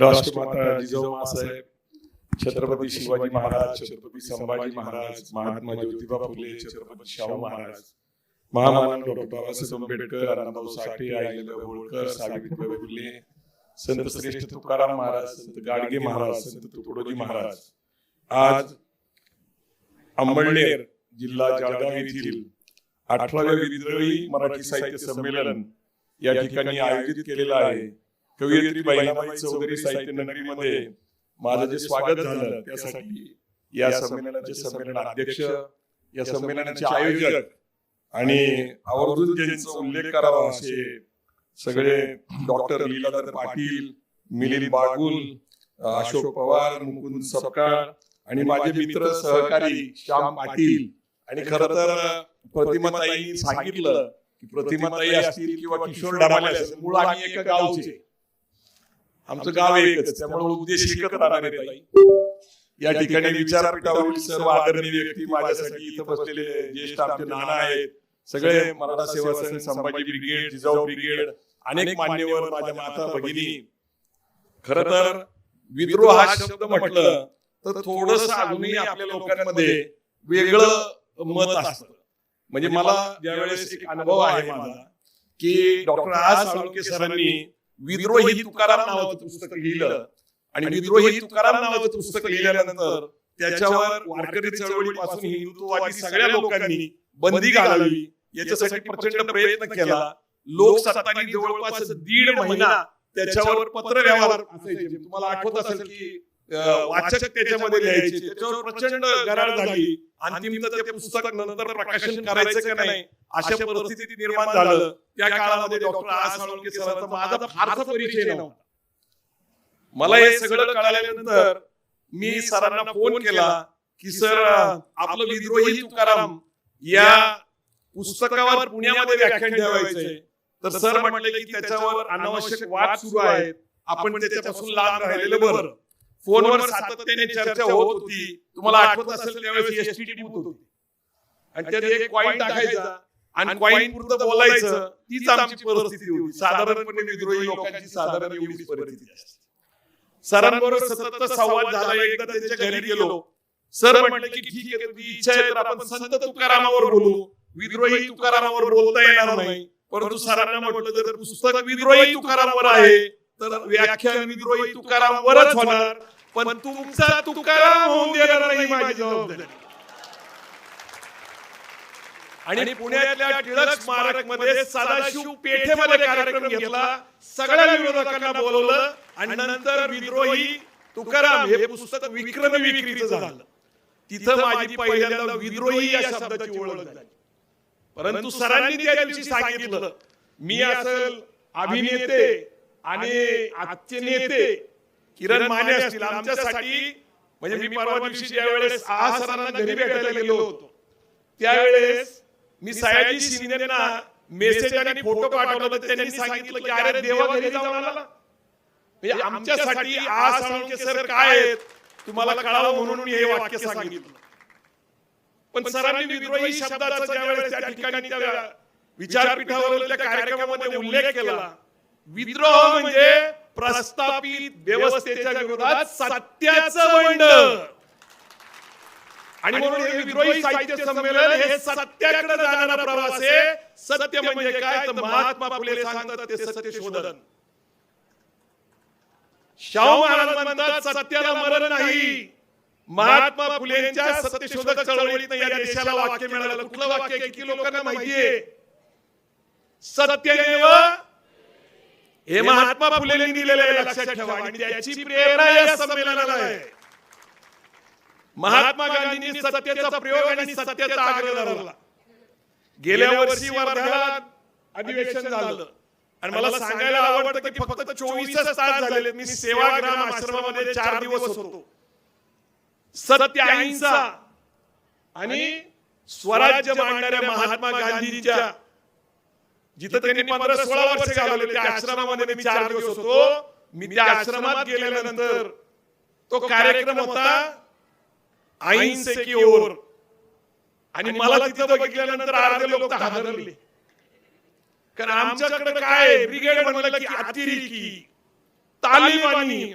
राष्ट्रमाता जिजाऊ मासाहेब छत्रपती शिवाजी महाराज छत्रपती संभाजी महाराज महात्मा ज्योतिबा फुले छत्रपती शाहू महाराज महामानव डॉक्टर बाबासाहेब आंबेडकर अण्णाभाऊ साठे अहिल्याबाई होळकर सावित्रीबाई फुले संत श्रेष्ठ तुकाराम महाराज संत गाडगे महाराज संत तुकडोजी महाराज. आज अंबळनेर जिल्हा जळगाव येथील अठराव्या विद्रोही मराठी साहित्य संमेलन या ठिकाणी आयोजित केलेलं आहे. कवयित्री बहिणाबाई चौधरी साहित्य नगरीमध्ये माझं जे स्वागत झालं त्यासाठी या संमेलनाचे संमेलन अध्यक्ष या संमेलनाचे आयोजक आणि आवर्जून ज्यांचा उल्लेख करावा असे सगळे डॉक्टर लीलाधर पाटील मिलिंद बागुल अशोक पवार मुकुंद सपकाळ आणि माझे मित्र सहकारी श्याम पाटील. आणि खर तर प्रतिमाताई सांगितलं की प्रतिमाताई असतील किंवा किशोर डामाले असतील मूळ आम्ही एका गावचे. आमचं गाव एकच त्यामुळे उद्देश एकच राहणार आहे. या ठिकाणी विचारपीठावरील सर्व आदरणीय व्यक्ती माझ्यासाठी इथं बसलेले ज्येष्ठ आमचे नाना आहेत. सगळे मराठा सेवा संघ संभाजी ब्रिगेड जिजाऊ ब्रिगेड अनेक मान्यवर माझ्या माता भगिनी. खर तर विद्रोह हा शब्द म्हटलं तर थोडस अजूनही आपल्या लोकांमध्ये वेगळं मत असतं. म्हणजे मला ज्यावेळेस एक अनुभव आहे माझा की डॉक्टर आज साळुंके सरांनी विद्रोही तुकाराम नावाचं पुस्तक लिहिलं. आणि विद्रोही तुकाराम नावाचं पुस्तक लिहिल्यानंतर त्याच्यावर वारकरी चळवळीपासून हिंदुत्ववादी सगळ्या लोकांनी बंदी घालावी. याच्यासाठी प्रचंड प्रयत्न केला. लोकसत्तानी जवळपास दीड महिना त्याच्यावर पत्र व्यवहार असायचे. तुम्हाला आठवत असेल की वाचक त्याच्यामध्ये लिहायचे. त्याच्यावर प्रचंड गराड झाली. ते पुस्तक नंतर प्रकाशन करायचं का नाही? अशा परिस्थिती निर्माण झालं. त्या काळामध्ये डॉक्टर साळुंके सरांचा माझा फारसा परिचय नव्हता. मला हे सगळं कळाल्यानंतर मी सरांना फोन केला की सर आपलं विद्रोही तुकाराम या पुस्तकावर पुण्यामध्ये व्याख्यान ठेवायचंय. तर सर म्हटले की त्याच्यावर अनावश्यक वाद सुरू आहेत. आपण त्याच्यापासून लांब राहिलेलं बरं. फोनवर सातत्याने चर्चा होत होती. तुम्हाला आठवत असेल त्यावेळेस एसटीडी बूथ होती. आणि त्यात एक कॉईन टाकायचा आणि कॉईन पुरतं बोलायचं तीच आमची परिस्थिती होती. साधारणपणे विद्रोही लोकांची साधारण एवढी परिस्थिती असते. सरांबरोबर सतत संवाद झाला. एकदा त्यांच्या घरी गेलो. सर म्हटले की ठीक आहे तुझी इच्छा आहे तर आपण संत तुकारामावर बोलू. विद्रोही तुकारामावर बोलता येणार नाही. परंतु सरांना म्हटलं जर पुस्तक विद्रोही तुकारामावर आहे तर व्याख्यान विद्रोही तुकारामावरच होणार. पण तुमचा तुकाराम होऊन देणार नाही माझी जबाबदारी. आणि पुण्यातल्या टिळक स्मारकमध्ये सदाशिव पेठेमध्ये कार्यक्रम घेतला. सगळ्या विरोधकांना बोलवलं. आणि नंतर विद्रोही तुकाराम हे पुस्तक विक्रमी विक्रीचं झालं. तिथं माझी पहिल्यांदा विद्रोही या शब्दाची ओळख झाली. परंतु सरांनी त्या दिवशी सांगितलं मी असेल अभिनेते आणि आजचे नेते किरण माने असतील आमच्यासाठी. म्हणजे मी परवा दिवशी ज्या वेळेस आ सरांना घरी भेटायला गेलो होतो त्यावेळेस मी सयाजी शिंदेना मेसेज आणि फोटो पाठवला तर त्यांनी सांगितलं की अरे देवा घरी जाऊन आला. म्हणजे आमच्यासाठी आ साळुंके सर काय आहेत? तुम्हाला कळावं म्हणून मी हे वाक्य सांगितलं. पण सरांनी विद्रोही शब्दाचा ज्यावेळेस त्या ठिकाणी त्या विचारपीठावर कार्यक्रमामध्ये उल्लेख केला. विद्रोह म्हणजे प्रस्थापित व्यवस्थेच्या विरोधात सत्याचं वंड आणि म्हणून हे विद्रोही साहित्य संमेलन हे सत्याकडे जाणारा प्रवास आहे. सत्य म्हणजे काय? तर महात्मा फुले सांगतात ते सत्य शोधन. शाहू महाराज म्हणतात सत्याला मरण नाही. महात्मा फुलेंच्या सत्यशोधक चळवळीत या देशाला वाक्य मिळालं. कुठलं वाक्य? किती लोकांना माहितीये सत्यमेव हे महात्मा फुलेंनी दिलेलं आहे लक्षात ठेवा. आणि त्याची प्रेरणा या संमेलनाला आहे. महात्मा गांधींनी सत्याचा प्रयोग आणि सत्याचा आग्रह धरला. गेल्या वर्षी वर्ध्याला अधिवेशन झालं. आणि मला सांगायला आवडतं की फक्त चोवीसच तास झालेले मी सेवाग्राम आश्रमामध्ये चार दिवस होतो. सत्य अहिंसा आणि स्वराज्य मांडणाऱ्या महात्मा गांधींच्या जिथं त्यांनी पंधरा सोळा वर्ष घालवले त्या आश्रमामध्ये मी चार दिवस होतो. मी त्या आश्रमात गेल्यानंतर तो कार्यक्रम होता अहिंसे की ओर आणि मला तिथं बघितल्यानंतर अर्धे लोक हादरले. कारण आमच्याकडे काय ब्रिगेड म्हणलं की अतिरेकी. तालिबानी.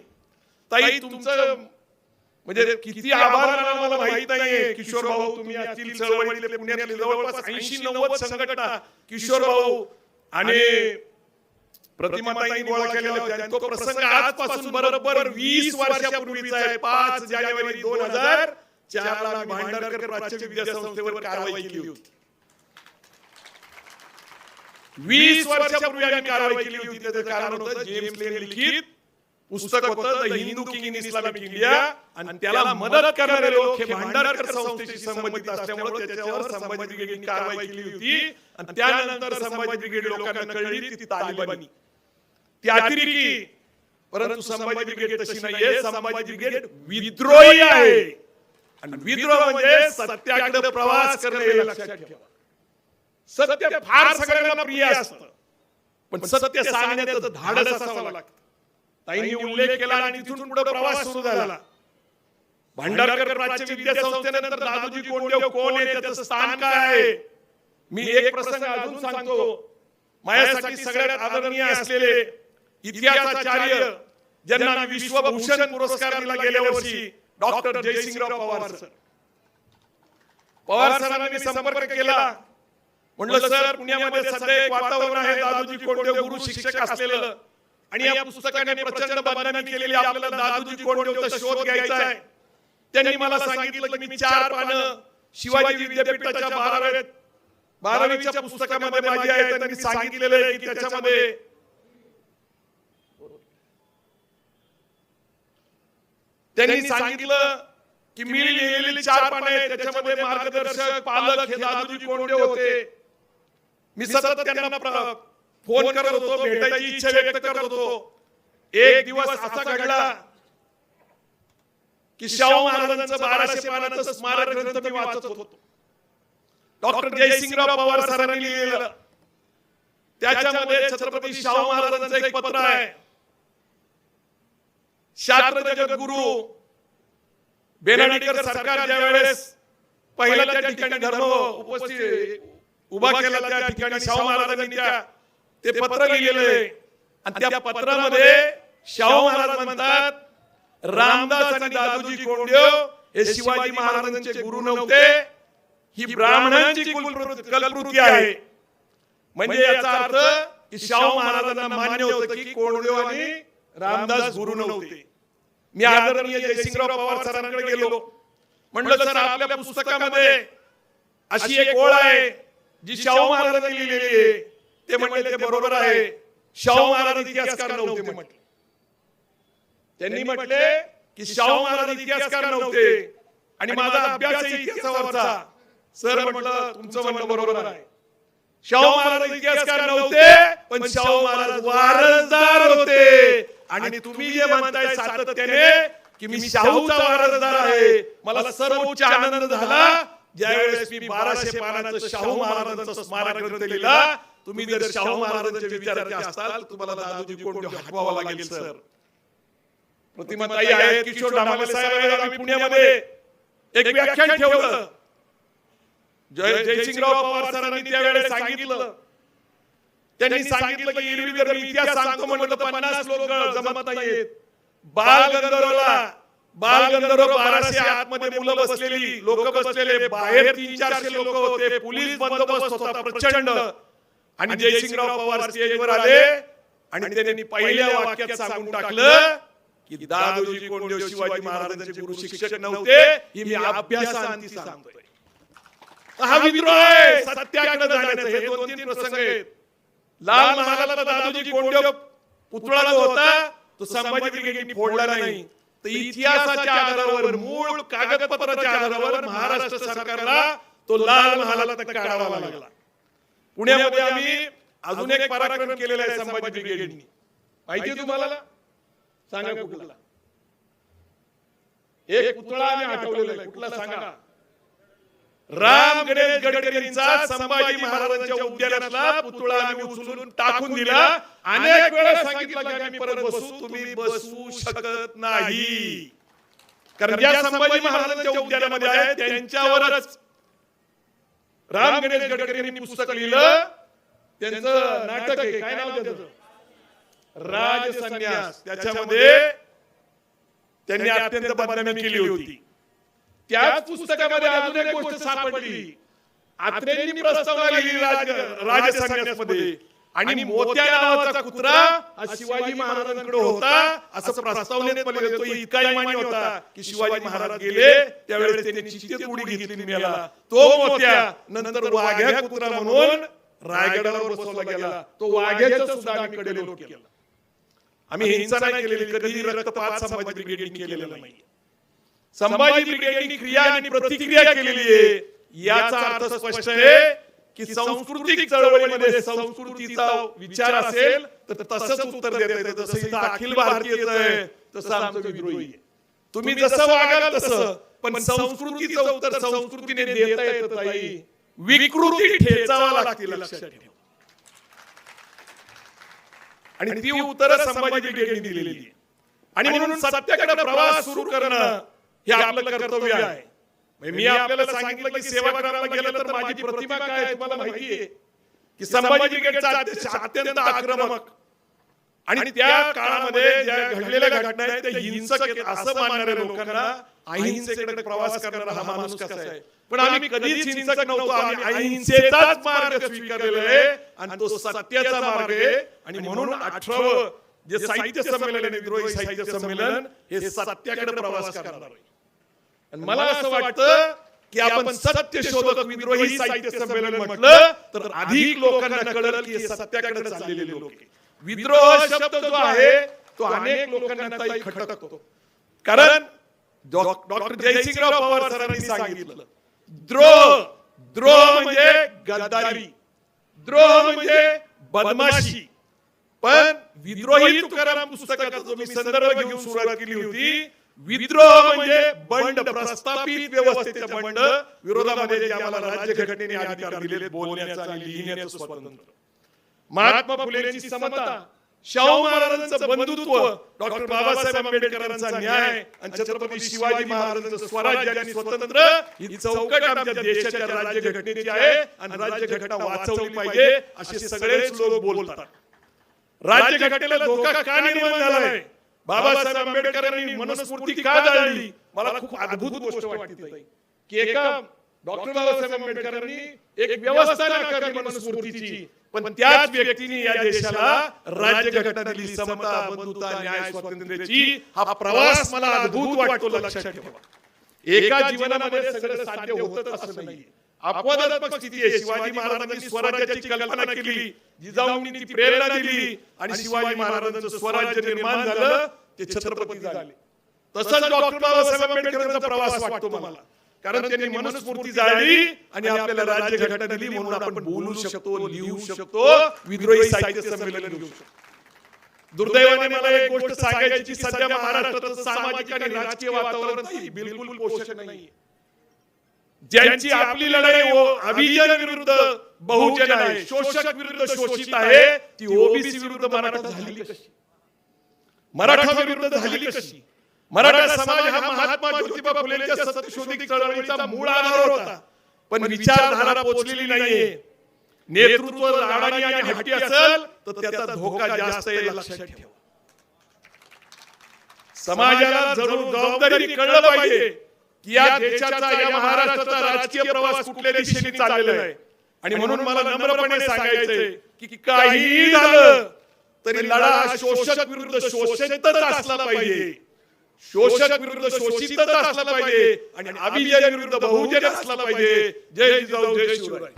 ताई तुमचं म्हणजे किती आभार मला माहीत नाहीये. किशोर भाऊ तुम्ही असतील चळवळीतले पुण्यातले जवळपास ऐंशी नव्वद संघटना. किशोर भाऊ आणि प्रतिमाताई गोळा आणि तो प्रसंग आजपासून बरोबर वीस वर्षापूर्वीचा आहे. पाच जानेवारी दोन हजार चार ला भांडारकर प्राच्य विद्या संस्थेवर कारवाई केली होती. वीस वर्षापूर्वी आम्ही कारवाई केली होती. त्याचं कारण होतं जेम्स लिखित पुस्तक होतं the Hindu king in Islamic India आणि त्याला मदत करणारे लोक हे भांडारकर संस्थेशी संबंधित असल्यामुळे त्याच्यावर संभाजी ब्रिगेडने कारवाई केली होती. आणि त्यानंतर संभाजी ब्रिगेड लोकांना कळली ती तालिबानी ती अतिरेकी परंतु संभाजी ब्रिगेड तशी नाहीये संभाजी ब्रिगेड विद्रोही आहे. आणि विद्रोह म्हणजे सत्याकडे प्रवास करणे लक्षात ठेवा. सत्य फार सगळ्यांना प्रिय असतं. पण सत्य सांगण्याचं धाडस असावं लागतं ताईंनी उल्लेख केला आणि तिथून पुढे प्रवास सुरू झाला. भांडारकर प्राच्य विद्या संस्थेनंतर दादोजी कोंडदेव कोण आहे? त्याचं स्थान काय आहे? मी एक प्रसंग अजून सांगतो. माझ्यासाठी सगळ्यात आदरणीय असलेले इतिहासाचार्य ज्यांना मी विश्वभूषण पुरस्कार दिला गेल्या वर्षी डॉक्टर जयसिंगराव पवार सर. पवार सरांनी संपर्क केला. म्हणलं सर पुण्यामध्ये सध्या एक वातावरण आहे दादोजी कोंडदेव गुरु शिक्षक असलेलं. आणि या पुस्तकाने प्रचंड बदनामी केलेली आपल्याला दादूजी कोण होता शोध घ्यायचा आहे. त्यांनी मला सांगितलं की मी चार पानं शिवाजी विद्यापीठाच्या बाराव्या बारावीच्या पुस्तकामध्ये माझी आहे. त्यांनी सांगितलेलं आहे की त्याच्यामध्ये त्यांनी सांगितलं की मी लिहिलेली चार पानं आहेत. त्याच्यामध्ये मार्गदर्शक पालक हे दादूजी कोंडे होते. मी सतत त्यांना फोन करत होतो भेटायची इच्छा व्यक्त करत होतो. एक दिवस असा घडला की शाहू महाराजांचं बाराशे पानाचं स्मारक ग्रंथ मी वाचत होतो. डॉक्टर जयसिंगराव पवार सरांनी लिहिलेलं. त्याच्यामध्ये छत्रपती शाहू महाराजांचं एक पत्र आहे. शास्त्र जगद्गुरु बेनाडीकर सरकार ज्या वेळेस पहिला त्या ठिकाणी धर्म उपस्थित उभा केला त्या ठिकाणी शाहू महाराजांनी त्या ते पत्र लिहिलेलं आहे. आणि त्या पत्रामध्ये शाहू महाराज म्हणतात रामदास आणि दादोजी कोंडदेव हे शिवाजी महाराजांचे गुरु नव्हते. ही ब्राह्मणांची कलकृती आहे. म्हणजे याचा अर्थ की शाहू महाराजांना मान्य होतं की कोंडदेव आणि रामदास गुरु नव्हते. मी आदरणीय जयसिंगराव पवार सरांकडे गेलो. म्हणलं सर आपल्या पुस्तकामध्ये अशी एक ओळ आहे जी शाहू महाराजांनी लिहिलेली आहे. ते म्हणले ते बरोबर आहे. शाहू महाराज इतिहासकार नव्हते म्हटले. त्यांनी म्हटले की शाहू महाराज इतिहासकार नव्हते. आणि माझा अभ्यास आहे इतिहासावरचा. सर म्हटलं तुमचं म्हणणं बरोबर आहे. शाहू महाराज इतिहासकार नव्हते पण शाहू महाराज वारसदार होते. आणि तुम्ही जे म्हणताय सातत्याने की मी शाहूचा वारसदार आहे मला सर्वोच्च आनंद झाला. ज्यावेळेस मी बाराशे पानाचं शाहू महाराजांचं स्मारक ग्रंथ लिहिला तुम्ही जर शाहू महाराजांचे विचाराचे असाल तुम्हाला दादोजी कोंडदेव हटवावा लागेल सर. प्रतिमाताई आहेत किशोर डामाले साहेब आहेत आम्ही पुण्यामध्ये एक व्याख्यान ठेवलं. जय जयसिंगराव पवार सरांनी त्यावेळेस सांगितलं. त्यांनी सांगितलं की एरवी जर मी इतिहास सांगतो म्हटलं तर पन्नास लोक जमत नाहीत. बाल गंधर्वला बाल गंधर्व बाराशे आतमध्ये मुलं बसलेली लोक बसलेले बाहेर तीन चारशे लोक होते पोलीस बंदोबस्त होता. प्रचंड आणि जयसिंगराव पवार स्टेजवर आले आणि त्यांनी पहिल्या वाक्यात सांगून टाकलं की दादोजी कोंडदेव शिवाजी महाराजांचे गुरु शिक्षक नव्हते ही मी अभ्यासांती सांगतोय. हा विद्रोह आहे. सत्याकडे जाण्याचं हे दोन तीन प्रसंग आहेत. लाल महालाला दादोजी कोंडदेव पुतळा जो होता तो संभाजी ब्रिगेडनी फोडला नाही. तर इतिहासाच्या आधारावर मूळ कागदपत्राच्या आधारावर महाराष्ट्र सरकारला तो लाल महालाला काढावा लागला. पुण्यामध्ये आम्ही अजून एक पराक्रम केलेला आहे संभाजी ब्रिगेडनी माहिती तुम्हाला? सांगा कुठला. एक पुतळा आम्ही हटवलेला आहे. कुठला सांगा? राम गणेश गडकरींचा संभाजी महाराजांच्या उद्यानातला पुतळा आम्ही उचलून टाकून दिला. अनेक वेळा सांगितलं की आम्ही परत बसू तुम्ही बसू शकत नाही. कारण ज्या संभाजी महाराजांच्या उद्यानामध्ये आहे त्यांच्यावरच राम गणेश गडकरींनी पुस्तक लिहिलं. त्यांचं नाटक आहे. काय नाव त्याचं? राज संन्यास त्याच्यामध्ये त्यांनी अत्यंत बदनामी केली होती. त्याच पुस्तकामध्ये अजून एक गोष्ट सापडली. आत्रेंनी प्रस्तावना लिहिली राज राजसंन्यासमध्ये. आणि मोत्या नावाचा कुत्रा हा शिवाजी महाराजांकडे होता. असं प्रस्तावनेत इतका इमानी होता की शिवाजी महाराज गेले. त्यावेळेस त्यांनी उडी घेतली मेला तो मोत्या नंतर वाघ्या कुत्रा म्हणून रायगडावर बसवला गेला. तो वाघ्याचा सुद्धा आम्ही केला. आम्ही हिंसा नाही केलेली कधीही रक्तपात संभाजी ब्रिगेडने केलेला नाही संभाजी ब्रिगेडने क्रिया आणि प्रतिक्रिया केलेली आहे. याचा अर्थ स्पष्ट आहे की सांस्कृतिक चळवळीमध्ये संस्कृतीचा विचार असेल तर तसंच उत्तर देता येतं. जसं इथं अखिल भारतीय आहे तसं आमचं विद्रोही आहे. तुम्ही जसं वागाल तसं पण संस्कृतीचं उत्तर संस्कृतीने देता येतं ताई. विकृती ठेचावा लागते लक्षात ठेवा. आणि ती उत्तरं संभाजी ब्रिगेडने दिलेली आहे. आणि म्हणून सत्याकडे प्रवास सुरू करणं हे आपलं कर्तव्य आहे. मी आपल्याला सांगितलं की सेवा करायला गेलं तर माझी प्रतिमा काय तुम्हाला माहिती आहे? की संभाजी ब्रिगेडचा अत्यंत आक्रमक. आणि त्या काळामध्ये ज्या घडलेल्या घटना आहेत त्या हिंसक असं मानणाऱ्या लोकांना अहिंसेकडे प्रवास करणारा हा माणूस कसा आहे? पण आम्ही कधीच हिंसक नव्हतो आम्ही अहिंसेचाच मार्ग स्वीकारलेला आहे आणि तो सत्याचा मार्ग आहे. आणि म्हणून अठरावं जे साहित्य संमेलन आहे विद्रोही साहित्य संमेलन हे सत्याकडे प्रवास करणार आहे आणि मला असं वाटतं की आपण सत्य शोधक विद्रोही साहित्य संमेलन म्हटलं तर अधिक लोकांना कळलं की सत्याकडे चाललेले लोक. विद्रोह शब्द जो आहे तो अनेक लोकांना खटकतो. कारण डॉक्टर जयसिंगराव पवार सरांनी सांगितलं द्रोह द्रोह म्हणजे गद्दारी द्रोह म्हणजे बदमाशी. पण विद्रोही तुकाराम पुस्तकाचा जो मी संदर्भ घेऊन सुरुवात केली होती विद्रोह म्हणजे बंड प्रस्थापित व्यवस्थेच्या बंड विरोधामध्ये जे आम्हाला राज्यघटनेने अधिकार दिलेले बोलण्याचा आणि लिहिण्याचं स्वातंत्र्य महात्मा फुलेंची समता शाहू महाराजांचं बंधुत्व डॉक्टर बाबासाहेब आंबेडकरांचा न्याय आणि छत्रपती शिवाजी महाराजांचं स्वराज्य आणि स्वतंत्र ही चौकट आमच्या देशाच्या राज्यघटनेची आहे आणि राज्यघटना वाचवली पाहिजे असे सगळेच लोक बोलतात. राज्यघटनेला धोका का निर्माण झालाय? बाबासाहेब आंबेडकरांनी मनुस्मृती का जाळली? मला खूप अद्भुत गोष्ट वाटते. की एका डॉक्टर बाबासाहेब आंबेडकरांनी एक व्यवस्था नाकारली मनुस्मृतीची पण त्याच व्यक्तीने या देशाला राज्यघटना दिली समता बंधुता न्याय स्वातंत्र्याची हा प्रवास मला अद्भुत वाटतो लक्षात ठेवा. एका जीवनामध्ये सगळं साध्य होतच असं नाही अपवादात्मक स्थिती आहे. शिवाजी महाराजांनी स्वराज्याची कल्पना केली. जिजाऊंनी ती प्रेरणा दिली आणि शिवाजी महाराजांचं स्वराज्य निर्माण झालं. ते छत्रपती झाले. तसंच डॉक्टर बाबासाहेब आंबेडकरांचा प्रवास वाटतो मला. कारण त्यांनी मनस्फूर्ती जाळली आणि आपल्याला राज्य घटना दिली म्हणून आपण बोलू शकतो लिहू शकतो विद्रोही साहित्य संमेलन घेऊ शकतो. दुर्दैवाने मला एक गोष्ट सांगायची सध्या महाराष्ट्रात सामाजिक आणि राजकीय वातावरण बिलकुल पोषक नाही ज्यांची आपली लढाई हो अभिजन विरुद्ध बहुजन आहे शोषक विरुद्ध शोषित आहे ती ओबीसी विरुद्ध मराठा झाली कशी? मराठा विरुद्ध झाली कशी? मराठा समाज हा महात्मा ज्योतिबा फुलेंच्या सत्यशोधिक चळवळीचा मूळ आधार होता. पण विचारधारा पोचलेली नाहीये. नेतृत्व लाडानी आणि हट्टी असेल तर त्याचा धोका जास्त आहे लक्षात ठेवा. समाजाला जरूर जबाबदारी कळलं पाहिजे. की या देशाचा या महाराष्ट्राचा राजकीय प्रवास कुठल्या दिशेने चाललेला आहे? आणि म्हणून मला नम्रपणे सांगायचंय की काहीही झालं तरी लढा शोषक विरुद्ध शोषितच असला पाहिजे. शोषक विरुद्ध शोषितच असला पाहिजे आणि अभिजय विरुद्ध बहुजन असला पाहिजे. जय जिजाऊ जय शिवराय.